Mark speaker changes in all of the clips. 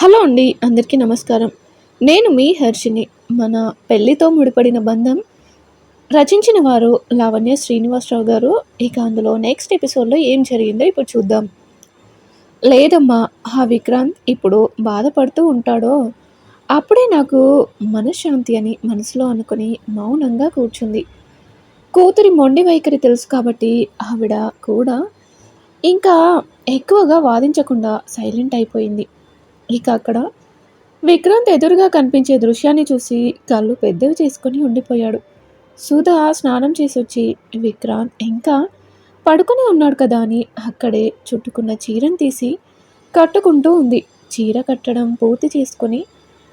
Speaker 1: Hello అండి అందరికీ నమస్కారం. నేను మీ హర్షిని. మన పెళ్ళితో ముడిపడిన బంధం రచించిన వారు లావణ్య శ్రీనివాసరావు గారు. ఇక అందులో నెక్స్ట్ ఎపిసోడ్లో ఏం జరిగిందో ఇప్పుడు చూద్దాం. లేదమ్మా ఆ విక్రాంత్ ఇప్పుడు బాధపడుతూ ఉంటాడో? అప్పుడే నాకు మనశ్శాంతి అని మనసులో అనుకుని మౌనంగా కూర్చుంది. కూతురి మొండి వైఖరి తెలుసు కాబట్టి ఆవిడ కూడా ఇంకా ఎక్కువగా వాదించకుండా సైలెంట్ అయిపోయింది. ఇక అక్కడ విక్రాంత్ ఎదురుగా కనిపించే దృశ్యాన్ని చూసి కళ్ళు పెద్దవి చేసుకుని ఉండిపోయాడు. సుధా స్నానం చేసి వచ్చి విక్రాంత్ ఇంకా పడుకుని ఉన్నాడు కదా అని అక్కడే చుట్టుకున్న చీరను తీసి కట్టుకుంటూ ఉంది. చీర కట్టడం పూర్తి చేసుకొని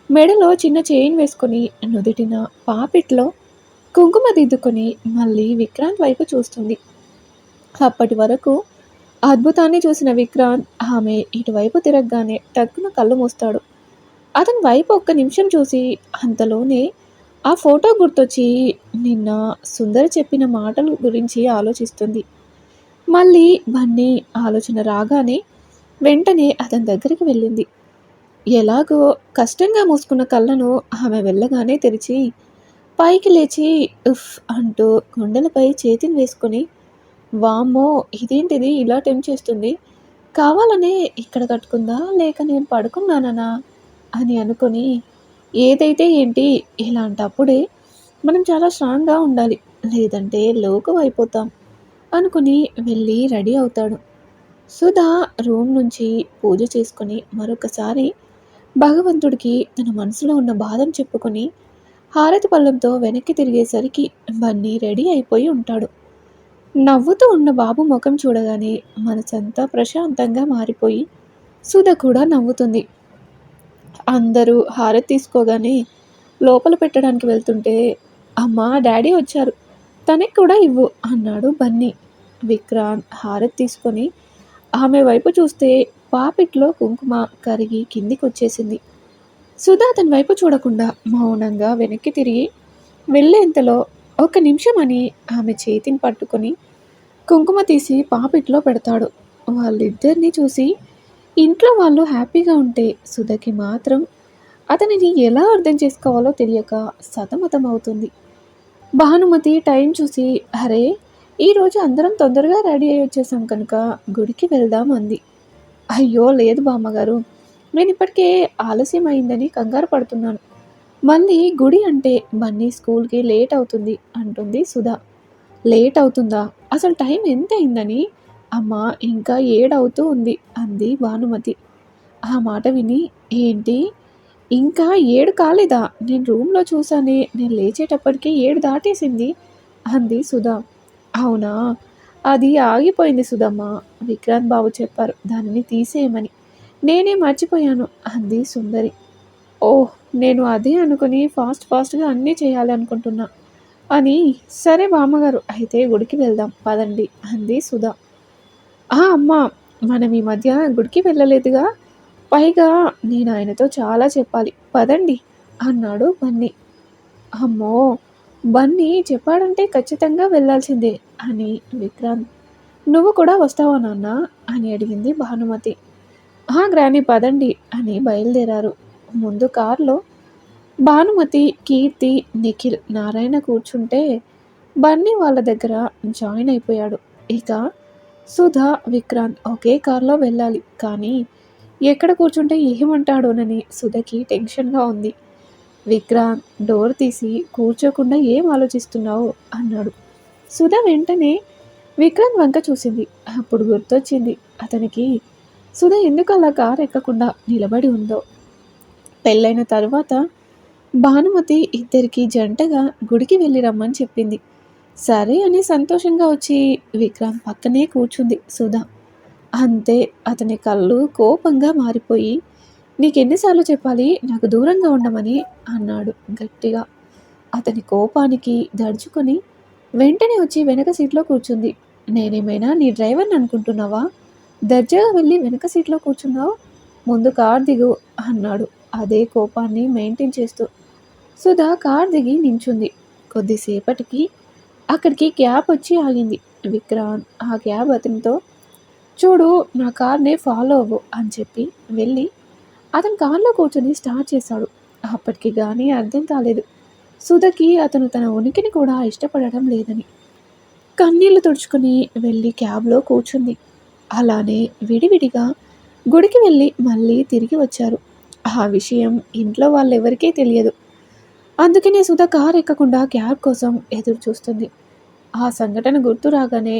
Speaker 1: మెడలో చిన్న చైన్ వేసుకొని నుదిటిన పాపిట్లో కుంకుమ దిద్దుకొని మళ్ళీ విక్రాంత్ వైపు చూస్తుంది. అప్పటి వరకు అద్భుతాన్ని చూసిన విక్రాంత్ ఆమె ఇటువైపు తిరగగానే టక్కున కళ్ళు మూస్తాడు. అతని వైపు ఒక్క నిమిషం చూసి అంతలోనే ఆ ఫోటో గుర్తొచ్చి నిన్న సుందర చెప్పిన మాటల గురించి ఆలోచిస్తుంది. మళ్ళీ బన్నీ ఆలోచన రాగానే వెంటనే అతని దగ్గరికి వెళ్ళింది. ఎలాగో కష్టంగా మూసుకున్న కళ్ళను ఆమె వెళ్ళగానే తెరిచి పైకి లేచి ఉఫ్ అంటూ గుండెలపై చేతిని వేసుకొని వామ్మో ఇదేంటిది? ఇలా టెంప్ చేస్తుంది. కావాలనే ఇక్కడ కట్టుకుందా? లేక నేను పడుకున్నానా అని అనుకొని ఏదైతే ఏంటి ఇలాంటప్పుడే మనం చాలా స్ట్రాంగ్గా ఉండాలి. లేదంటే లోకం అయిపోతాం అనుకుని వెళ్ళి రెడీ అవుతాడు. సుధా రూమ్ నుంచి పూజ చేసుకొని మరొకసారి భగవంతుడికి తన మనసులో ఉన్న బాధను చెప్పుకొని హారతి పళ్ళంతో వెనక్కి తిరిగేసరికి బన్నీ రెడీ అయిపోయి ఉంటాడు. నవ్వుతూ ఉన్న బాబు ముఖం చూడగానే మనసంతా ప్రశాంతంగా మారిపోయి సుధ కూడా నవ్వుతుంది. అందరూ హారతి తీసుకోగానే లోపల పెట్టడానికి వెళ్తుంటే అమ్మా డాడీ వచ్చారు. తనకి కూడా ఇవ్వు అన్నాడు బన్నీ. విక్రాంత్ హారతి తీసుకొని ఆమె వైపు చూస్తే పాపిట్లో కుంకుమ కరిగి కిందికి వచ్చేసింది సుధా అతని వైపు చూడకుండా మౌనంగా వెనక్కి తిరిగి వెళ్ళేంతలో ఒక నిమిషం అని ఆమె చేతిని పట్టుకొని కుంకుమ తీసి పాపిట్లో పెడతాడు. వాళ్ళిద్దరిని చూసి ఇంట్లో వాళ్ళు హ్యాపీగా ఉంటే సుధకి మాత్రం అతనిని ఎలా అర్థం చేసుకోవాలో తెలియక సతమతం అవుతుంది. భానుమతి టైం చూసి అరే ఈరోజు అందరం తొందరగా రెడీ అయ్యి వచ్చేసాం కనుక గుడికి వెళ్దాం అంది. అయ్యో లేదు బామ్మగారు. నేను ఇప్పటికే ఆలస్యం అయిందని కంగారు పడుతున్నాను. మళ్ళీ గుడి అంటే బన్నీ స్కూల్కి లేట్ అవుతుంది అంటుంది సుధా. లేట్ అవుతుందా? అసలు టైం ఎంత అయిందని అమ్మ ఇంకా ఏడవుతూ ఉంది అంది భానుమతి. ఆ మాట విని ఏంటి? ఇంకా ఏడు కాలేదా? నేను రూమ్లో చూసానే నేను లేచేటప్పటికి ఏడు దాటేసింది అంది సుధా. అవునా? అది ఆగిపోయింది సుధమ్మ విక్రాంత్ బాబు చెప్పారు దానిని తీసేయమని. నేనే మర్చిపోయాను అంది సుందరి. ఓహ్ నేను అదే అనుకుని ఫాస్ట్ ఫాస్ట్గా అన్నీ చేయాలి అనుకుంటున్నా అని సరే బామ్మగారు అయితే గుడికి వెళ్దాం పదండి అంది సుధా. ఆ అమ్మ మనం ఈ మధ్య గుడికి వెళ్ళలేదుగా? పైగా నేను ఆయనతో చాలా చెప్పాలి. పదండి అన్నాడు బన్నీ. అమ్మో బన్నీ చెప్పాడంటే ఖచ్చితంగా వెళ్ళాల్సిందే అని విక్రాంత్. నువ్వు కూడా వస్తావా నాన్న? అని అడిగింది భానుమతి. ఆ గ్రాని పదండి అని బయలుదేరారు. ముందు కారులో భానుమతి కీర్తి నిఖిల్ నారాయణ కూర్చుంటే బన్నీ వాళ్ళ దగ్గర జాయిన్ అయిపోయాడు. ఇక సుధా విక్రాంత్ ఒకే కారులో వెళ్ళాలి. కానీ ఎక్కడ కూర్చుంటే ఏమంటాడోనని సుధకి టెన్షన్గా ఉంది. విక్రాంత్ డోర్ తీసి కూర్చోకుండా ఏం ఆలోచిస్తున్నావు? అన్నాడు. సుధ వెంటనే విక్రాంత్ వంక చూసింది. అప్పుడు గుర్తొచ్చింది అతనికి సుధ ఎందుకు అలా కారు ఎక్కకుండా నిలబడి ఉందో. పెళ్ళైన తర్వాత భానుమతి ఇద్దరికి జంటగా గుడికి వెళ్ళి రమ్మని చెప్పింది. సరే అని సంతోషంగా వచ్చి విక్రాంత్ పక్కనే కూర్చుంది. సుధా అంతే అతని కళ్ళు కోపంగా మారిపోయి నీకెన్నిసార్లు చెప్పాలి నాకు దూరంగా ఉండమని అన్నాడు గట్టిగా. అతని కోపానికి దడుచుకొని వెంటనే వచ్చి వెనక సీట్లో కూర్చుంది. నేనేమైనా నీ డ్రైవర్ని అనుకుంటున్నావా? దర్జాగా వెళ్ళి వెనక సీట్లో కూర్చున్నావు? ముందు కార్ దిగు అన్నాడు. అదే కోపాన్ని మెయింటైన్ చేస్తూ సుధా కార్ దిగి నించుంది. కొద్దిసేపటికి అక్కడికి క్యాబ్ వచ్చి ఆగింది. విక్రాంత్ ఆ క్యాబ్ అతనితో చూడు నా కార్ని ఫాలో అవ్వు అని చెప్పి వెళ్ళి అతను కారులో కూర్చొని స్టార్ట్ చేశాడు. అప్పటికి కానీ అర్థం కాలేదు. సుధకి అతను తన ఉనికిని కూడా ఇష్టపడడం లేదని. కన్నీళ్ళు తుడుచుకుని వెళ్ళి క్యాబ్లో కూర్చుంది. అలానే విడివిడిగా గుడికి వెళ్ళి మళ్ళీ తిరిగి వచ్చారు. ఆ విషయం ఇంట్లో వాళ్ళెవరికీ తెలియదు. అందుకనే సుధ కారు ఎక్కకుండా క్యాబ్ కోసం ఎదురు చూస్తుంది. ఆ సంఘటన గుర్తు రాగానే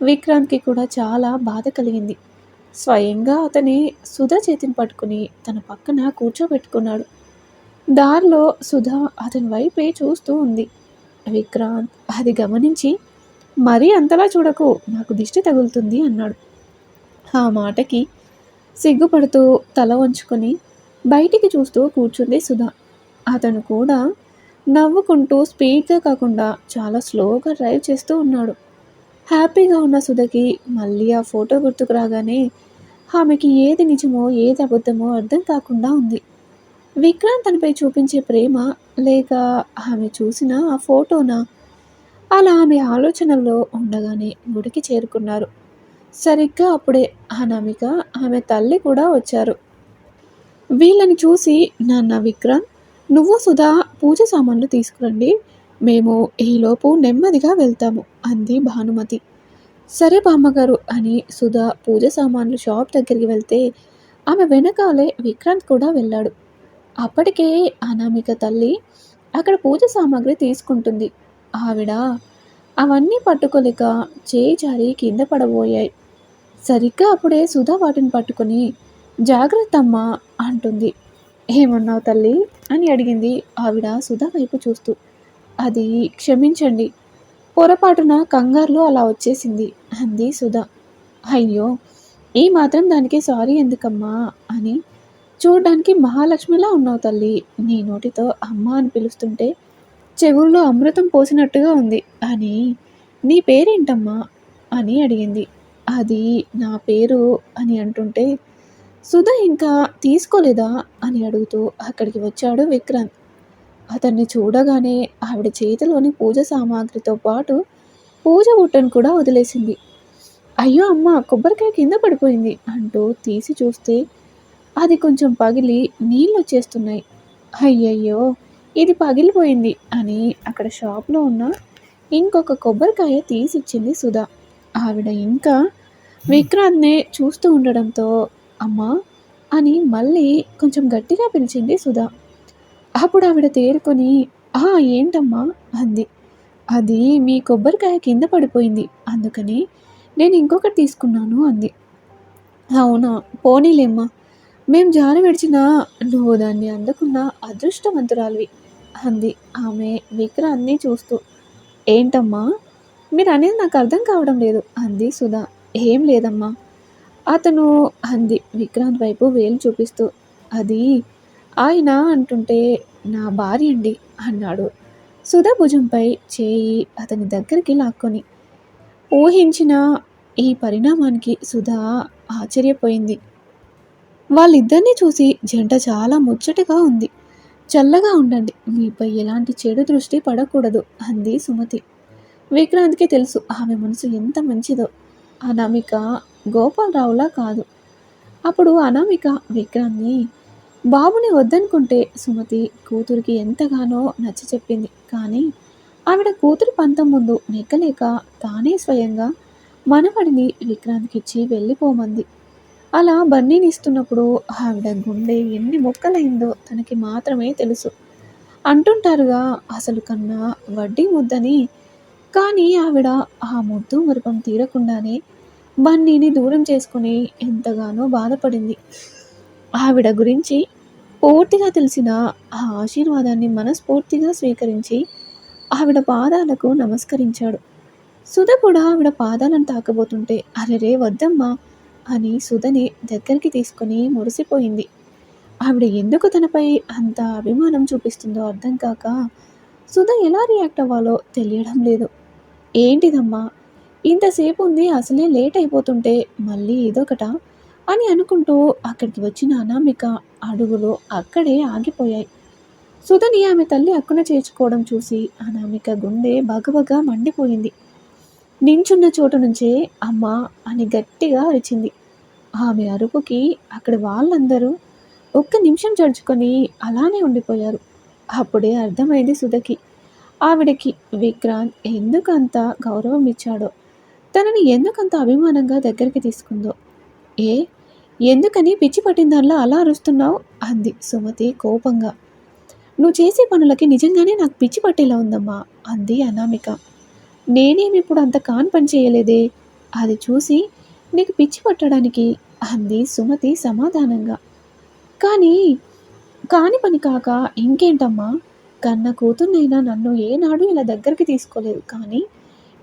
Speaker 1: విక్రాంత్కి కూడా చాలా బాధ కలిగింది. స్వయంగా అతని సుధ చేతిని పట్టుకుని తన పక్కన కూర్చోబెట్టుకున్నాడు. దారిలో సుధ అతని వైపే చూస్తూ ఉంది. విక్రాంత్ అది గమనించి మరీ అంతలా చూడకు నాకు దిష్టి తగులుతుంది అన్నాడు. ఆ మాటకి సిగ్గుపడుతూ తల వంచుకొని బయటికి చూస్తూ కూర్చుంది సుధా. అతను కూడా నవ్వుకుంటూ స్పీడ్గా కాకుండా చాలా స్లోగా డ్రైవ్ చేస్తూ ఉన్నాడు. హ్యాపీగా ఉన్న సుధకి మళ్ళీ ఆ ఫోటో గుర్తుకు రాగానే ఆమెకి ఏది నిజమో ఏది అబద్ధమో అర్థం కాకుండా ఉంది. విక్రాంత్ తనపై చూపించే ప్రేమ లేక ఆమె చూసిన ఆ ఫోటోనా? అలా ఆమె ఆలోచనల్లో ఉండగానే గుడికి చేరుకున్నారు. సరిగ్గా అప్పుడే అనామిక ఆమె తల్లి కూడా వచ్చారు. వీళ్ళని చూసి నాన్న విక్రాంత్ నువ్వు సుధా పూజ సామాన్లు తీసుకురండి. మేము ఈలోపు నెమ్మదిగా వెళ్తాము అంది భానుమతి. సరే బామ్మగారు అని సుధా పూజ సామాన్లు షాప్ దగ్గరికి వెళ్తే ఆమె వెనకాలే విక్రాంత్ కూడా వెళ్ళాడు. అప్పటికే అనామిక తల్లి అక్కడ పూజ సామాగ్రి తీసుకుంటుంది. ఆవిడ అవన్నీ పట్టుకోలేక చేయి జారి కింద పడబోయాయి. సరిగ్గా అప్పుడే సుధా వాటిని పట్టుకొని జాగ్రత్త అమ్మా అంటుంది. ఏమన్నావు తల్లి? అని అడిగింది ఆవిడ సుధా వైపు చూస్తూ. అది క్షమించండి పొరపాటున కంగారులో అలా వచ్చేసింది అంది సుధా. అయ్యో ఈ మాత్రం దానికి సారీ ఎందుకమ్మా అని. చూడ్డానికి మహాలక్ష్మిలా ఉన్నావు తల్లి నీ నోటితో అమ్మ అని పిలుస్తుంటే చెవుల్లో అమృతం పోసినట్టుగా ఉంది అని. నీ పేరేంటమ్మా అని అడిగింది. అది నా పేరు అని అంటుంటే సుధ ఇంకా తీసుకోలేదా అని అడుగుతూ అక్కడికి వచ్చాడు విక్రాంత్ అతన్ని చూడగానే ఆవిడ చేతిలోని పూజ సామాగ్రితో పాటు పూజ బుట్టను కూడా వదిలేసింది. అయ్యో అమ్మ కొబ్బరికాయ కింద పడిపోయింది అంటూ తీసి చూస్తే అది కొంచెం పగిలి నీళ్ళు వచ్చేస్తున్నాయి. అయ్యయ్యో ఇది పగిలిపోయింది అని అక్కడ షాప్లో ఉన్న ఇంకొక కొబ్బరికాయ తీసిచ్చింది సుధా. ఆవిడ ఇంకా విక్రాంత్నే చూస్తూ ఉండడంతో అమ్మా అని మళ్ళీ కొంచెం గట్టిగా పిలిచింది సుధా. అప్పుడు ఆవిడ తేరుకొని ఆ ఏంటమ్మా? అంది. అది మీ కొబ్బరికాయ కింద పడిపోయింది అందుకని నేను ఇంకొకటి తీసుకున్నాను అంది. అవునా? పోనీలేమ్మా. మేం జాన విడిచినా నువ్వు దాన్ని అందుకున్న అదృష్టవంతురాలివి అంది ఆమె విక్రాన్ని చూస్తూ. ఏంటమ్మా? మీరు అనేది నాకు అర్థం కావడం లేదు అంది సుధా. ఏం లేదమ్మా. అతను అంది. విక్రాంత్ వైపు వేలు చూపిస్తూ అది ఆయన అంటుంటే నా భార్య అండి అన్నాడు. సుధా భుజంపై చేయి అతని దగ్గరికి లాక్కొని. ఊహించిన ఈ పరిణామానికి సుధా ఆశ్చర్యపోయింది. వాళ్ళిద్దరినీ చూసి జంట చాలా ముచ్చటగా ఉంది. చల్లగా ఉండండి మీపై ఎలాంటి చెడు దృష్టి పడకూడదు అంది సుమతి. విక్రాంత్కి తెలుసు ఆమె మనసు ఎంత మంచిదో. అనామిక గోపాలరావులా కాదు. అప్పుడు అనామిక విక్రాంత్ని బాబుని వద్దనుకుంటే సుమతి కూతురికి ఎంతగానో నచ్చ చెప్పింది. కానీ ఆవిడ కూతురు పంతం ముందు నెక్కలేక తానే స్వయంగా మనవడిని విక్రాంత్కిచ్చి వెళ్ళిపోమంది. అలా బన్నీని ఇస్తున్నప్పుడు ఆవిడ గుండె ఎన్ని మొక్కలైందో తనకి మాత్రమే తెలుసు. అంటుంటారుగా అసలు కన్నా వడ్డీ ముద్దని. కానీ ఆవిడ ఆ ముద్దు మురిపం తీరకుండానే బన్నీని దూరం చేసుకుని ఎంతగానో బాధపడింది. ఆవిడ గురించి పూర్తిగా తెలిసిన ఆ ఆశీర్వాదాన్ని మనస్ఫూర్తిగా స్వీకరించి ఆవిడ పాదాలకు నమస్కరించాడు. సుధ కూడా ఆవిడ పాదాలను తాకబోతుంటే అరెరే వద్దమ్మా అని సుధని దగ్గరికి తీసుకొని మురిసిపోయింది. ఆవిడ ఎందుకు తనపై అంత అభిమానం చూపిస్తుందో అర్థం కాక సుధ ఎలా రియాక్ట్ అవ్వాలో తెలియడం లేదు. ఏంటిదమ్మా? ఇంతసేపు ఉంది అసలే లేట్ అయిపోతుంటే మళ్ళీ ఇదొకట అని అనుకుంటూ అక్కడికి వచ్చిన అనామిక అడుగులు అక్కడే ఆగిపోయాయి. సుధని ఆమె తల్లి అక్కున చేర్చుకోవడం చూసి అనామిక గుండె బగబగా మండిపోయింది. నించున్న చోటు నుంచే అమ్మా అని గట్టిగా అరిచింది. ఆమె అరుపుకి అక్కడ వాళ్ళందరూ ఒక్క నిమిషం చడుచుకొని అలానే ఉండిపోయారు. అప్పుడే అర్థమైంది సుధకి. ఆవిడకి విక్రాంత్ ఎందుకంత గౌరవం ఇచ్చాడో? తనని ఎందుకంత అభిమానంగా దగ్గరికి తీసుకుందో? ఏ? ఎందుకని పిచ్చి పట్టిన దానిలో అలా అరుస్తున్నావు? అంది సుమతి కోపంగా. నువ్వు చేసే పనులకి నిజంగానే నాకు పిచ్చి పట్టేలా ఉందమ్మా అంది అనామిక. నేనేమి ఇప్పుడు అంత కాన్ పని చేయలేదే? అది చూసి నీకు పిచ్చి పట్టడానికి అంది సుమతి సమాధానంగా. కానీ కాని పని కాక ఇంకేంటమ్మా? కన్న కూతుర్నైనా నన్ను ఏనాడు ఇలా దగ్గరికి తీసుకోలేదు కానీ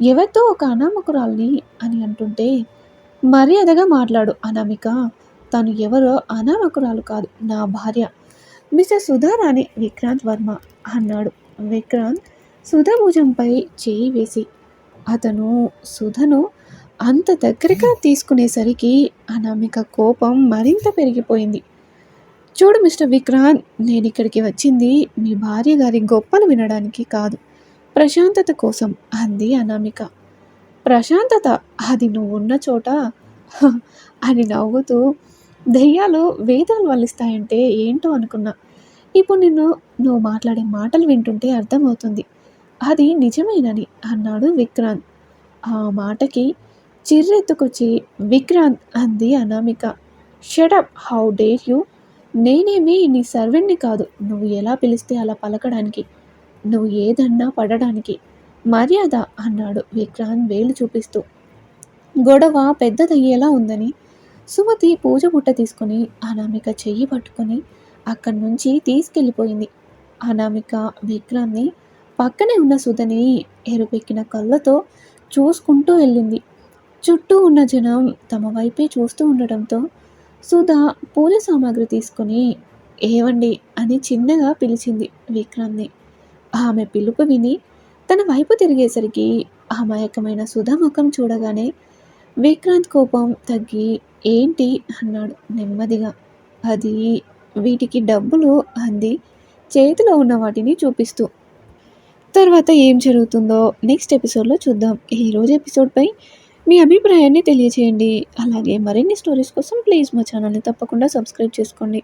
Speaker 1: ఎవరితో ఒక అనామకురాల్ని అని అంటుంటే మర్యాదగా మాట్లాడు అనామిక. తను ఎవరో అనామకురాలు కాదు నా భార్య. మిస్టర్ సుధారాణి విక్రాంత్ వర్మ అన్నాడు. విక్రాంత్ సుధ భుజంపై చేయి వేసి అతను సుధను అంత దగ్గరగా తీసుకునేసరికి అనామిక కోపం మరింత పెరిగిపోయింది. చూడు మిస్టర్ విక్రాంత్ నేను ఇక్కడికి వచ్చింది మీ భార్య గారి గొప్పలు వినడానికి కాదు. ప్రశాంతత కోసం అంది అనామిక. ప్రశాంతత అది నువ్వు ఉన్న చోట అని నవ్వుతూ దెయ్యాలు వేదాలు వల్లిస్తాయంటే ఏంటో అనుకున్నా. ఇప్పుడు నిన్ను నువ్వు మాట్లాడే మాటలు వింటుంటే అర్థమవుతుంది. అది నిజమేనని అన్నాడు విక్రాంత్. ఆ మాటకి చిర్రెత్తుకొచ్చి విక్రాంత్ అంది Anamika. Shut up how dare you నేనేమి నీ సర్వెంట్ని కాదు. నువ్వు ఎలా పిలిస్తే అలా పలకడానికి? నువ్వు ఏదన్నా పడడానికి మర్యాద అన్నాడు విక్రాంత్ వేలు చూపిస్తూ. గొడవ పెద్దదయ్యేలా ఉందని సుమతి పూజ బుట్ట తీసుకుని అనామిక చెయ్యి పట్టుకొని అక్కడి నుంచి తీసుకెళ్ళిపోయింది. అనామిక విక్రాంత్ని పక్కనే ఉన్న సుధని ఎరుపెక్కిన కళ్ళతో చూసుకుంటూ వెళ్ళింది. చుట్టూ ఉన్న జనం తమ వైపే చూస్తూ ఉండడంతో సుధా పూజ సామాగ్రి తీసుకొని ఏవండి? అని చిన్నగా పిలిచింది విక్రాంత్ని. ఆమె పిలుపు విని తన వైపు తిరిగేసరికి అమాయకమైన సుధా ముఖం చూడగానే విక్రాంత్ కోపం తగ్గి ఏంటి? అన్నాడు నెమ్మదిగా. అది వీటికి డబ్బులు అంది. చేతిలో ఉన్న వాటిని చూపిస్తూ. తర్వాత ఏం జరుగుతుందో నెక్స్ట్ ఎపిసోడ్లో చూద్దాం. ఈరోజు ఎపిసోడ్పై మీ అభిప్రాయాన్ని తెలియచేయండి. అలాగే మరిన్ని స్టోరీస్ కోసం ప్లీజ్ మా ఛానల్ని తప్పకుండా సబ్స్క్రైబ్ చేసుకోండి.